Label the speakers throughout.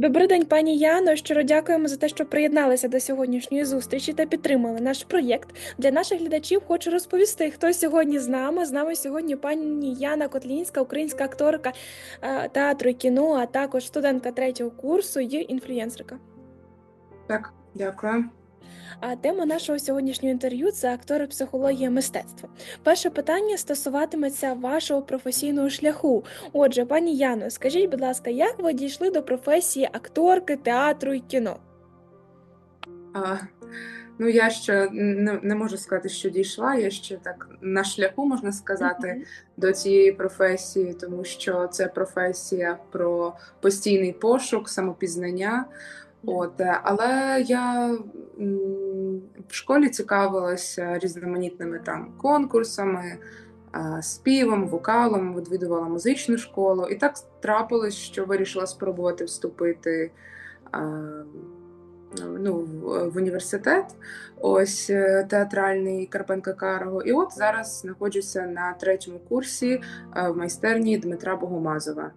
Speaker 1: Добрий день, пані Яно. Щиро дякуємо за те, що приєдналися до сьогоднішньої зустрічі та підтримали наш проєкт. Для наших глядачів хочу розповісти, хто сьогодні з нами. З нами сьогодні пані Яна Котлінська, українська акторка е, театру і кіно, а також студентка третього курсу і інфлюєнсерка.
Speaker 2: Так, дякую.
Speaker 1: А тема нашого сьогоднішнього інтерв'ю це актори психологія мистецтва. Перше питання стосуватиметься вашого професійного шляху. Отже, пані Яно, скажіть, будь ласка, як ви дійшли до професії акторки театру і кіно?
Speaker 2: А, ну, я ще не, не можу сказати, що дійшла. Я ще так на шляху можна сказати до цієї професії, тому що це професія про постійний пошук, самопізнання. От, е, але я в школі цікавилася різноманітними там конкурсами, співом, вокалом, відвідувала музичну школу, і так трапилось, що вирішила спробувати вступити ну, в, університет, ось е, театральний Карпенка Карого. І от зараз знаходжуся на третьому курсі е, в майстерні Дмитра Богомазова.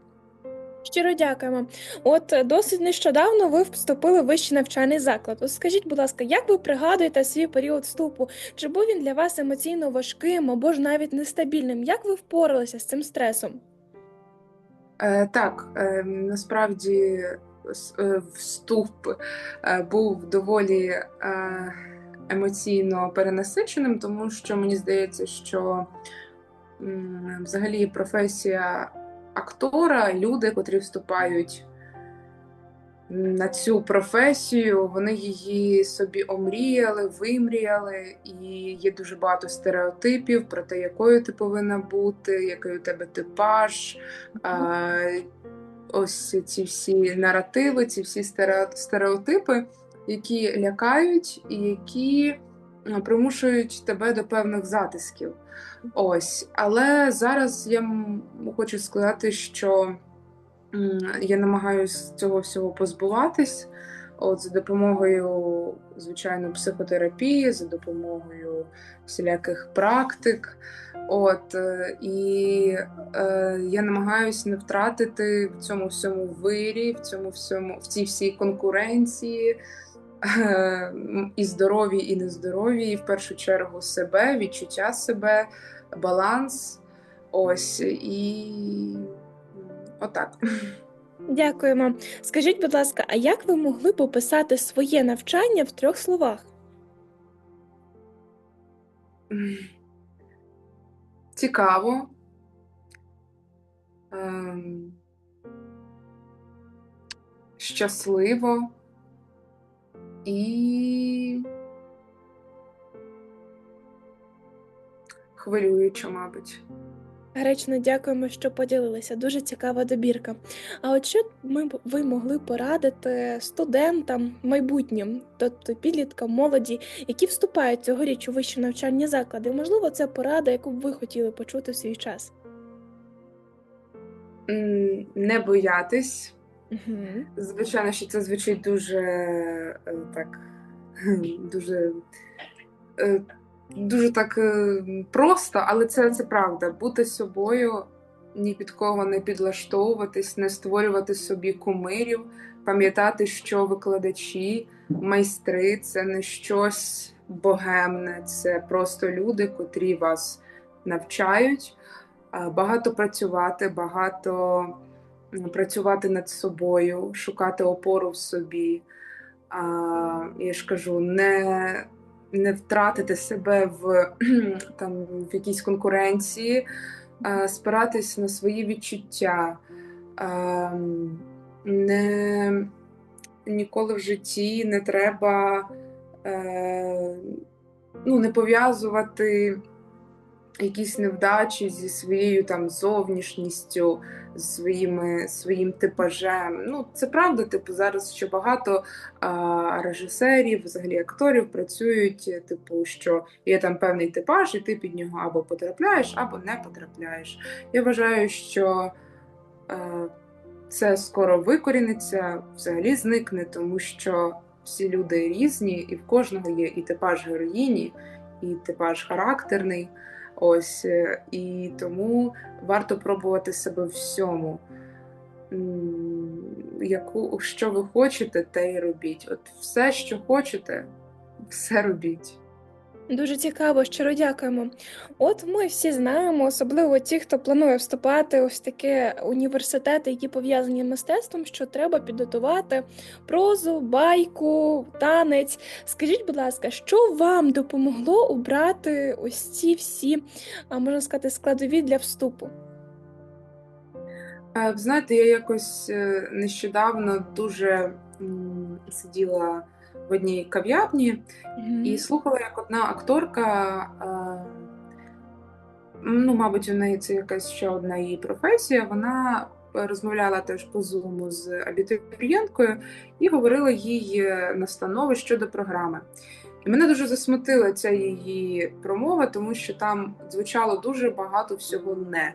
Speaker 1: Щиро дякуємо. От е, досить нещодавно ви вступили в вищий навчальний заклад. От скажіть, будь ласка, як ви пригадуєте свій період вступу? Чи був він для вас емоційно важким або ж навіть нестабільним? Як ви впоралися з цим стресом?
Speaker 2: Е, так, е, насправді е, вступ е, був доволі е, емоційно перенасиченим, тому що мені здається, що м, взагалі професія актора, люди, котрі вступають на цю професію, вони її собі омріяли, вимріяли, і є дуже багато стереотипів про те, якою ти повинна бути, який у тебе типаж. А, ось ці всі наративи, ці всі стерео- стереотипи, які лякають і які примушують тебе до певних затисків. Ось, але зараз я хочу сказати, що я намагаюся цього всього позбуватись. От за допомогою, звичайно, психотерапії, за допомогою всіляких практик. От е, і е, я намагаюся не втратити в цьому всьому вирі, в цьому всьому, в цій всій конкуренції е, і здорові, і нездорові, і в першу чергу себе, відчуття себе, баланс. Ось і отак.
Speaker 1: Дякуємо. Скажіть, будь ласка, а як ви могли б описати своє навчання в трьох словах?
Speaker 2: Цікаво. Ем, щасливо і хвилююче, мабуть.
Speaker 1: Гречно дякуємо, що поділилися. Дуже цікава добірка. А от що ми б- ви могли порадити студентам майбутнім, тобто підліткам, молоді, які вступають цьогоріч у вищі навчальні заклади? Можливо, це порада, яку б ви хотіли почути в свій час.
Speaker 2: Не боятись. Звичайно, що це звучить дуже е, так, дуже, е, дуже так е, просто, але це, це правда. Бути собою, ні під кого не підлаштовуватись, не створювати собі кумирів, пам'ятати, що викладачі, майстри це не щось богемне, це просто люди, котрі вас навчають. Багато працювати, багато працювати над собою, шукати опору в собі. А, я ж кажу, не, не втратити себе в, там, в якійсь конкуренції, а, спиратись на свої відчуття. А, не, ніколи в житті не треба е, ну, не пов'язувати якісь невдачі зі своєю там зовнішністю, своїми своїм типажем. Ну, це правда, типу, зараз ще багато а, режисерів, взагалі акторів працюють, типу, що є там певний типаж, і ти під нього або потрапляєш, або не потрапляєш. Я вважаю, що е, це скоро викоріниться, взагалі зникне, тому що всі люди різні, і в кожного є і типаж героїні, і типаж характерний. Ось е, і тому варто пробувати себе всьому. Яку, що ви хочете, те й робіть. От все, що хочете, все робіть.
Speaker 1: Дуже цікаво, щиро дякуємо. От ми всі знаємо, особливо ті, хто планує вступати ось такі університети, які пов'язані з мистецтвом, що треба підготувати прозу, байку, танець. Скажіть, будь ласка, що вам допомогло обрати ось ці всі, можна сказати, складові для вступу?
Speaker 2: Е, знаєте, я якось е, нещодавно дуже сиділа в одній кав'ярні
Speaker 1: Мгм.
Speaker 2: і слухала, як одна акторка, ну, мабуть, у неї це якась ще одна її професія. Вона розмовляла теж по зуму з абітурієнткою і говорила їй е, настанови щодо програми. І мене дуже засмутила ця її промова, тому що там звучало дуже багато всього не.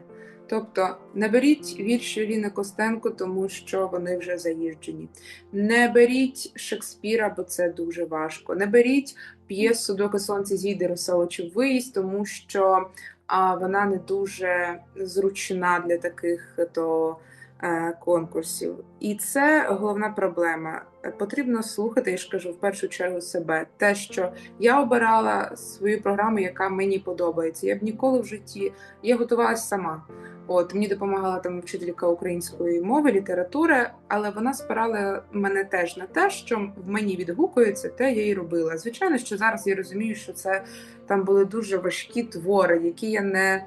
Speaker 2: Тобто не беріть вірші Ліни Костенко, тому що вони вже заїжджені. Не беріть Шекспіра, бо це дуже важко. Не беріть п'єсу Доки сонце зійде очі виїсть, тому що а, вона не дуже зручна для таких то е, конкурсів. І це головна проблема. Потрібно слухати, я ж кажу, в першу чергу себе. Те, що я обирала свою програму, яка мені подобається. Я б ніколи в житті я готувалася сама. От мені допомагала там вчителька української мови, літератури, але вона спирала мене теж на те, що в мені відгукується, те я і робила. Звичайно, що зараз я розумію, що це там були дуже важкі твори, які я не.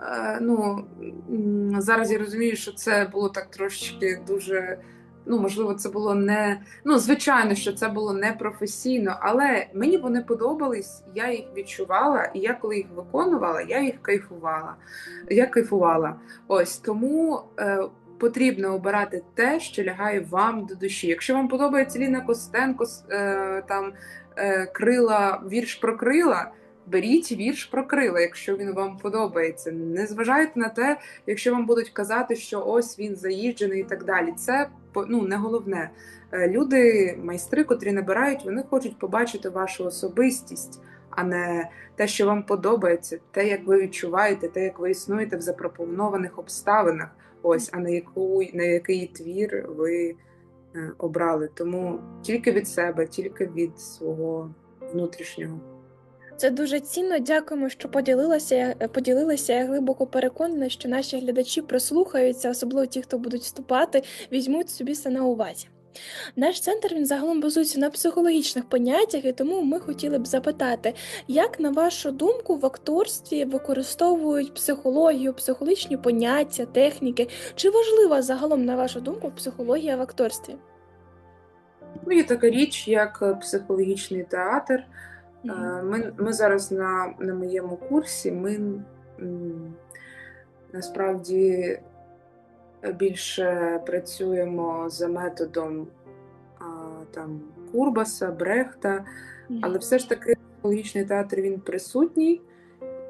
Speaker 2: е, Ну зараз я розумію, що це було так трошечки дуже. Ну, можливо, це було не ну, звичайно, що це було не професійно, але мені вони подобались, я їх відчувала, і я коли їх виконувала, я їх кайфувала. Я кайфувала. Ось тому е, потрібно обирати те, що лягає вам до душі. Якщо вам подобається Ліна Костенко, е, там е, крила, вірш про крила. Беріть вірш про крила, якщо він вам подобається. Не зважайте на те, якщо вам будуть казати, що ось він заїжджений і так далі. Це ну, не головне. Е, Люди, майстри, котрі набирають, вони хочуть побачити вашу особистість, а не те, що вам подобається, те, як ви відчуваєте, те, як ви існуєте в запропонованих обставинах. Ось, а на яку на який твір ви е, обрали. Тому тільки від себе, тільки від свого внутрішнього.
Speaker 1: Це дуже цінно. Дякуємо, що поділилася. Поділилися. Я глибоко переконана, що наші глядачі прислухаються, особливо ті, хто будуть вступати, візьмуть собі це на увазі. Наш центр він загалом базується на психологічних поняттях, і тому ми хотіли б запитати, як на вашу думку в акторстві використовують психологію, психологічні поняття, техніки? Чи важлива загалом, на вашу думку, психологія в акторстві?
Speaker 2: Ну, є така річ, як е, психологічний театр. Е, Ми, ми зараз на, на моєму курсі ми насправді більше працюємо за методом там, Курбаса, Брехта, але все ж таки психологічний театр він присутній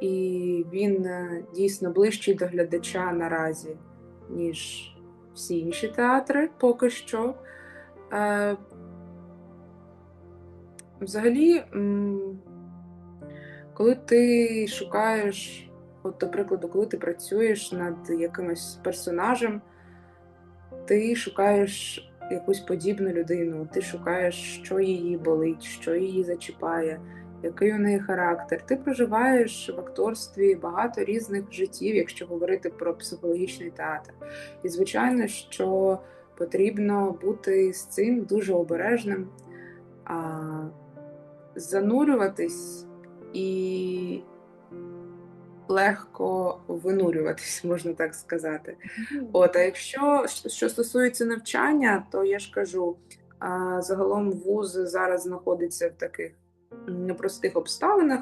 Speaker 2: і він е, дійсно ближчий до глядача наразі, ніж всі інші театри поки що. Взагалі, коли ти шукаєш, от, до прикладу, коли ти працюєш над якимось персонажем, ти шукаєш якусь подібну людину, ти шукаєш, що її болить, що її зачіпає, який у неї характер. Ти проживаєш в акторстві багато різних життів, якщо говорити про психологічний театр. І звичайно, що потрібно бути з цим дуже обережним. А, занурюватись і легко винурюватись, можна так сказати. От, а якщо що стосується навчання, то я ж кажу, а, загалом вуз зараз знаходиться в таких непростих обставинах,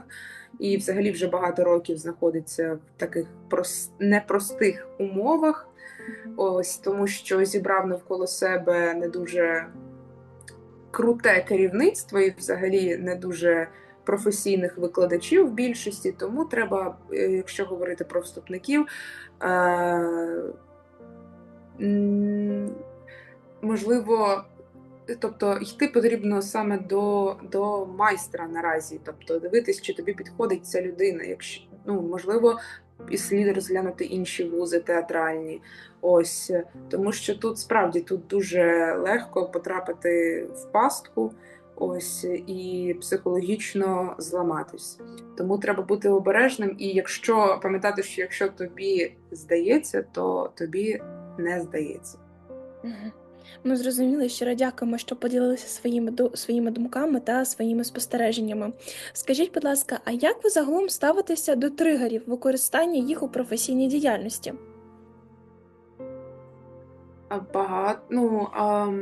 Speaker 2: і взагалі вже багато років знаходиться в таких прос... непростих умовах. Ось тому, що зібрав навколо себе не дуже круте керівництво і взагалі не дуже професійних викладачів в більшості, тому треба, е, якщо говорити про вступників, е, можливо, тобто йти потрібно саме до, до майстра наразі, тобто дивитись, чи тобі підходить ця людина. Якщо ну можливо, і слід розглянути інші вузи театральні. Ось тому, що тут справді тут дуже легко потрапити в пастку. Ось і психологічно зламатись. Тому треба бути обережним. І якщо пам'ятати, що якщо тобі здається, то тобі не здається.
Speaker 1: Ми зрозуміли, щиро дякуємо, що поділилися своїми своїми думками та своїми спостереженнями. Скажіть, будь ласка, а як ви загалом ставитеся до тригерів, використання їх у професійній діяльності?
Speaker 2: Багато, ну а,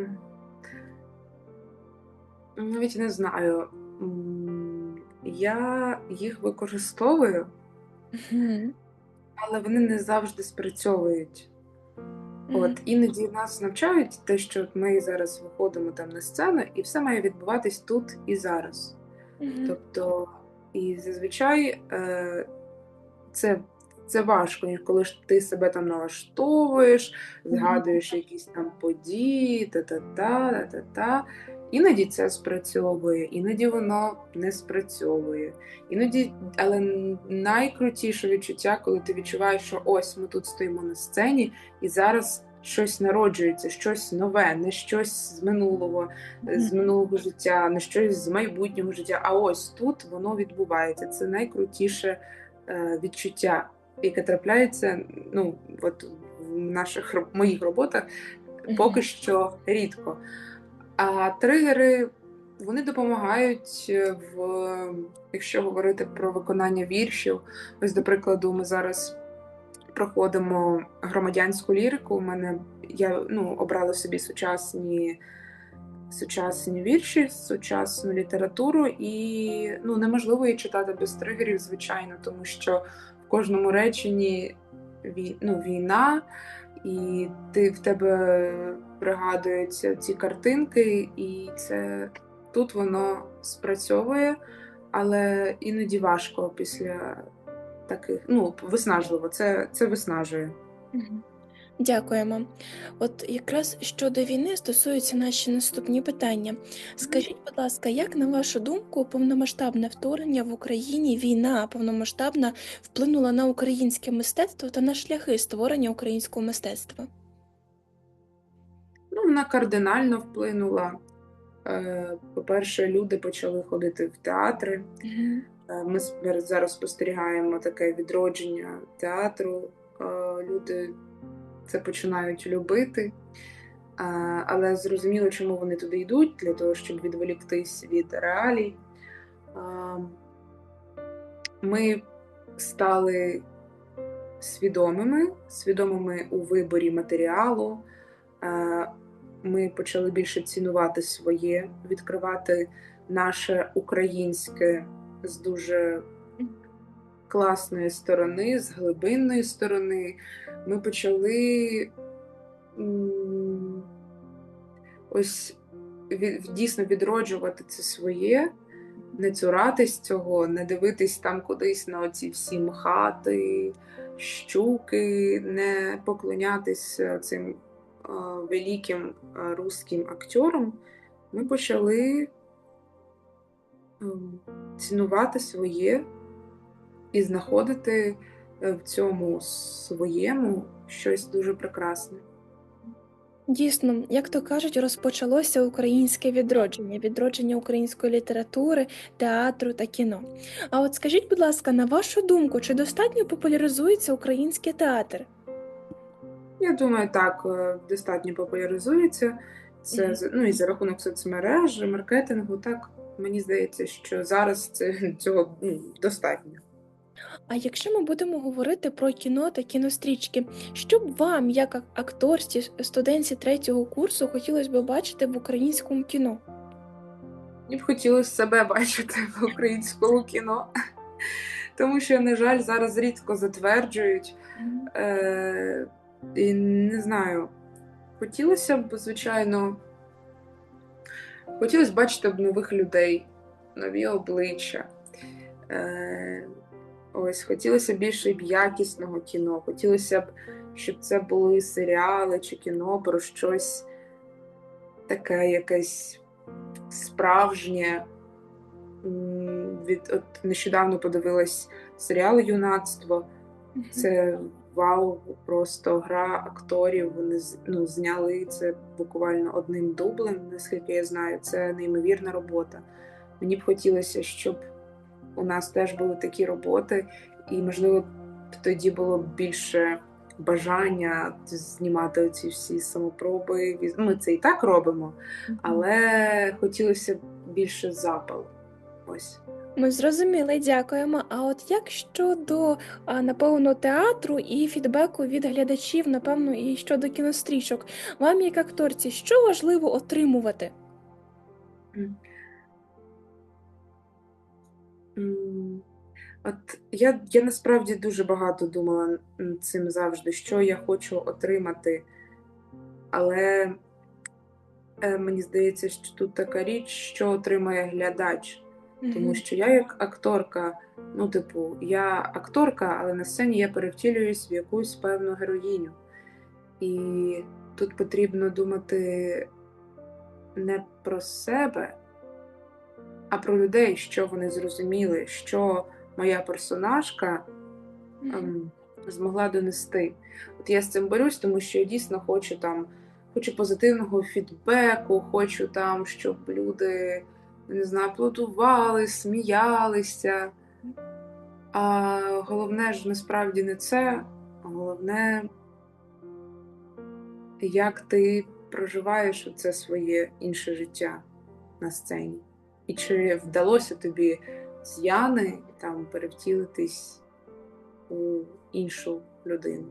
Speaker 2: навіть не знаю. Я їх використовую, але вони не завжди спрацьовують.
Speaker 1: Мгм.
Speaker 2: От іноді нас навчають те, що ми зараз виходимо там на сцену, і все має відбуватись тут і зараз.
Speaker 1: Мгм.
Speaker 2: Тобто, і зазвичай е, це, це важко, коли ж ти себе там налаштовуєш, згадуєш якісь там події, та-та-та, та-та-та. Іноді це спрацьовує, іноді воно не спрацьовує. Іноді, але найкрутіше відчуття, коли ти відчуваєш, що ось ми тут стоїмо на сцені, і зараз щось народжується, щось нове, не щось з минулого, з минулого життя, не щось з майбутнього життя. А ось тут воно відбувається. Це найкрутіше е, відчуття, яке трапляється ну, от в наших моїх роботах поки що рідко. А тригери вони допомагають е, в, якщо говорити про виконання віршів. Ось, до прикладу, ми зараз проходимо громадянську лірику. У мене я ну, обрала собі сучасні. Сучасні вірші, сучасну літературу, і ну неможливо її читати без тригерів, звичайно, тому що в кожному реченні вій, ну, війна, і ти в тебе пригадуються ці картинки, і це тут воно спрацьовує, але іноді важко після таких, ну, виснажливо, це, це виснажує.
Speaker 1: Дякуємо. От якраз щодо війни стосуються наші наступні питання. Скажіть, будь ласка, як на вашу думку повномасштабне вторгнення в Україні, війна повномасштабна вплинула на українське мистецтво та на шляхи створення українського мистецтва?
Speaker 2: Ну, вона кардинально вплинула. Е, По-перше, люди почали ходити в театри. Е, Ми зараз спостерігаємо таке відродження театру. Е, Люди це починають любити, але зрозуміло, чому вони туди йдуть, для того, щоб відволіктись від реалій. Ми стали свідомими, свідомими у виборі матеріалу. Ми почали більше цінувати своє, відкривати наше українське з дуже класної сторони, з глибинної сторони. Ми почали ось дійсно відроджувати це своє, не цуратись цього, не дивитись там кудись на оці всі мхати, щуки, не поклонятись е, цим е, великим е, русським акторам. Ми почали ем, цінувати своє і знаходити е, в цьому своєму щось дуже прекрасне.
Speaker 1: Дійсно, як то кажуть, розпочалося українське відродження, відродження української літератури, театру та кіно. А от скажіть, будь ласка, на вашу думку, чи достатньо популяризується український театр?
Speaker 2: Я думаю, так е, достатньо популяризується. Це з- ну і за рахунок соцмереж, маркетингу. Так мені здається, що зараз це цього ну, достатньо.
Speaker 1: А якщо ми будемо говорити про кіно та кінострічки, що б вам, як акторці, студентці третього курсу, хотілося б бачити в українському кіно?
Speaker 2: Мені б хотілося себе бачити в українському кіно, тому що, на жаль, зараз рідко затверджують. Е, і не знаю, хотілося б, звичайно, хотілося б бачити б нових людей, нові обличчя. Е, ось, хотілося б більше б якісного кіно. Хотілося б, щоб це були серіали чи кіно про щось таке якесь справжнє. Від от нещодавно подивилась серіал Юнацтво. Це вау, просто гра акторів. Вони ну, зняли це буквально одним дублем, наскільки я знаю. Це неймовірна робота. Мені б хотілося, щоб у нас теж були такі роботи, і, можливо, тоді було більше бажання знімати ці всі самопроби. Віз- Ми це і так робимо, але хотілося б більше запалу. Ось.
Speaker 1: Ми зрозуміли, дякуємо. А от як щодо, напевно, театру і фідбеку від глядачів, напевно, і щодо кінострічок, вам, як акторці, що важливо отримувати?
Speaker 2: От я, я насправді дуже багато думала цим завжди, що я хочу отримати, але е, мені здається, що тут така річ, що отримає глядач. Тому що я як акторка, ну, типу, я акторка, але на сцені я перевтілююсь в якусь певну героїню. І тут потрібно думати не про себе, а про людей, що вони зрозуміли, що моя персонажка ем, змогла донести. От я з цим борюсь, тому що я дійсно хочу там, хочу позитивного фідбеку, хочу там, щоб люди не знаю, аплодували, сміялися. А головне ж насправді не це, а головне, як ти проживаєш це своє інше життя на сцені. І чи вдалося тобі з Яни там перевтілитись у іншу людину?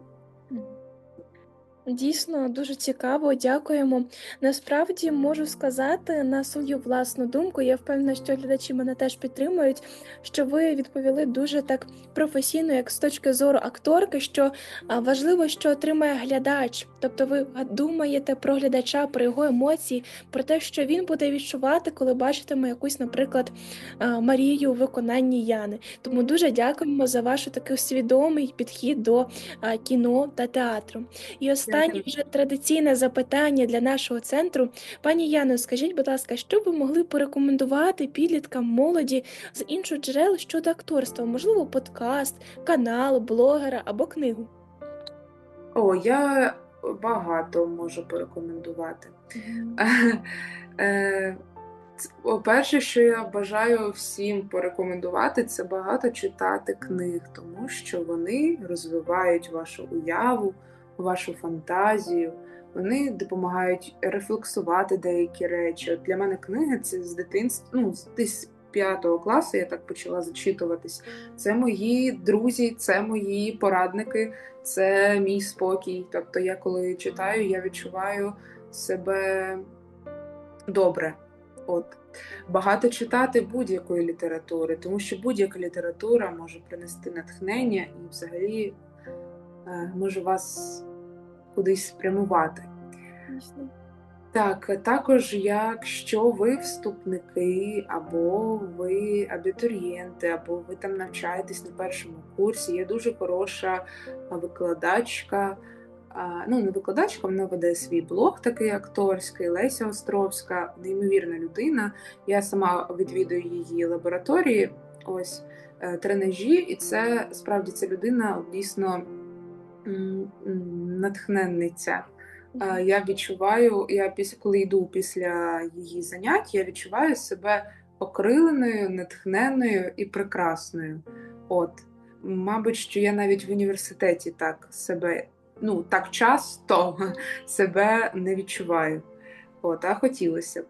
Speaker 1: Дійсно, дуже цікаво, дякуємо. Насправді можу сказати на свою власну думку, я впевнена, що глядачі мене теж підтримують, що ви відповіли дуже так професійно, як з точки зору акторки, що важливо, що отримає глядач. Тобто ви думаєте про глядача, про його емоції, про те, що він буде відчувати, коли бачитиме якусь, наприклад, Марію у виконанні Яни. Тому дуже дякуємо за ваш такий свідомий підхід до кіно та театру. І останнє вже традиційне запитання для нашого центру. Пані Яно, скажіть, будь ласка, що ви могли порекомендувати підліткам молоді з інших джерел щодо акторства? Можливо, подкаст, канал, блогера або книгу?
Speaker 2: О, я багато можу порекомендувати. Е, По-перше, що я бажаю всім порекомендувати, це багато читати книг, тому що вони розвивають вашу уяву, вашу фантазію, вони допомагають рефлексувати деякі речі. От для мене книги це з дитинства, ну, з п'ятого класу я так почала зачитуватись. Це мої друзі, це мої порадники, це мій спокій. Тобто, я коли читаю, я відчуваю себе добре. От. Багато читати будь-якої літератури, тому що будь-яка література може принести натхнення і взагалі може вас кудись спрямувати. Так, також якщо ви вступники, або ви абітурієнти, або ви там навчаєтесь на першому курсі, є дуже хороша викладачка. Ну, не викладачка, вона веде свій блог такий акторський, Леся Островська, неймовірна людина. Я сама відвідую її лабораторії, ось е, тренажі, і це справді ця людина дійсно натхненниця. Я відчуваю, я після коли йду після її занять, я відчуваю себе окриленою, натхненною і прекрасною. От, мабуть, що я навіть в університеті так себе, ну так часто себе не відчуваю. От, а хотілося б.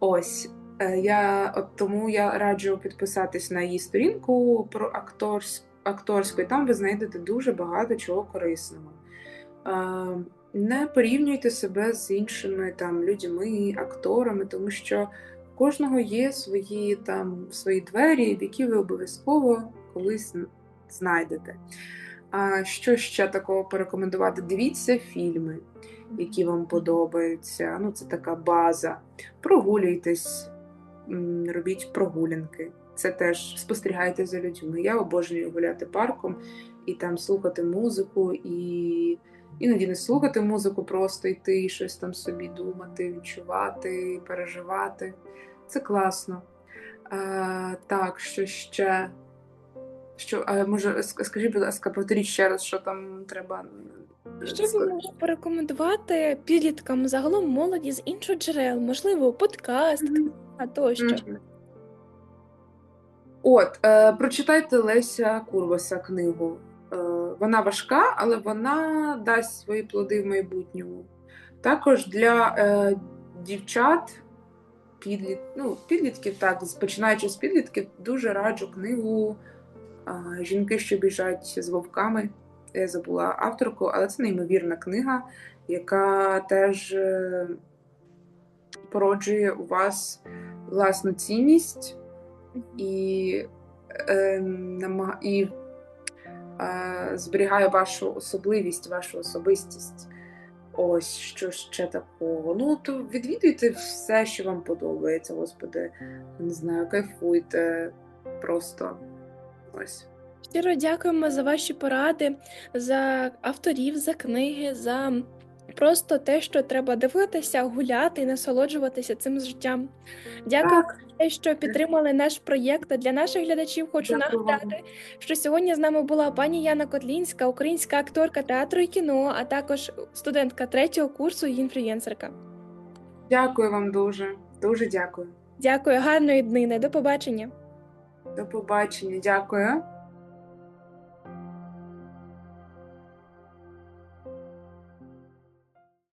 Speaker 2: Ось. е, Я от тому я раджу підписатись на її сторінку про акторську, акторську, і там ви знайдете дуже багато чого корисного. Не порівнюйте себе з іншими там людьми, акторами, тому що в кожного є свої там свої двері, в які ви обов'язково колись знайдете. А що ще такого порекомендувати? Дивіться фільми, які вам подобаються. Ну, це така база. Прогулюйтесь, робіть прогулянки. Це теж спостерігайте за людьми. Я обожнюю гуляти парком і там слухати музику і іноді не слухати музику, просто йти і щось там собі думати, відчувати, переживати. Це класно. Е, так, що ще? Що, а може, скажіть, будь ласка, повторіть ще раз, що там треба.
Speaker 1: Що ви могли порекомендувати підліткам загалом молоді з інших джерел, можливо, подкаст, а тощо?
Speaker 2: Мгм. От, е, прочитайте Леся Курбаса книгу. Е, вона важка, але вона дасть свої плоди в майбутньому. Також для е, дівчат, підліт, ну, підлітків, так, починаючи з підлітків, дуже раджу книгу е, Жінки, що біжать з вовками. Я забула авторку, але це неймовірна книга, яка теж е, породжує у вас власну цінність і, е, намаг... і е, зберігає вашу особливість, вашу особистість. Ось що ще такого. Ну, то відвідуйте все, що вам подобається, господи. Не знаю, кайфуйте просто ось.
Speaker 1: Щиро дякуємо за ваші поради, за авторів, за книги, за просто те, що треба дивитися, гуляти і насолоджуватися цим життям. Дякую
Speaker 2: Так,
Speaker 1: за те, що підтримали наш проєкт. Для наших глядачів хочу
Speaker 2: Дякую
Speaker 1: нагадати, що сьогодні з нами була пані Яна Котлінська, українська акторка театру і кіно, а також студентка третього курсу і інфлюєнсерка.
Speaker 2: дякую вам дуже. Дуже дякую.
Speaker 1: Дякую, гарної днини, до побачення.
Speaker 2: До побачення. Дякую.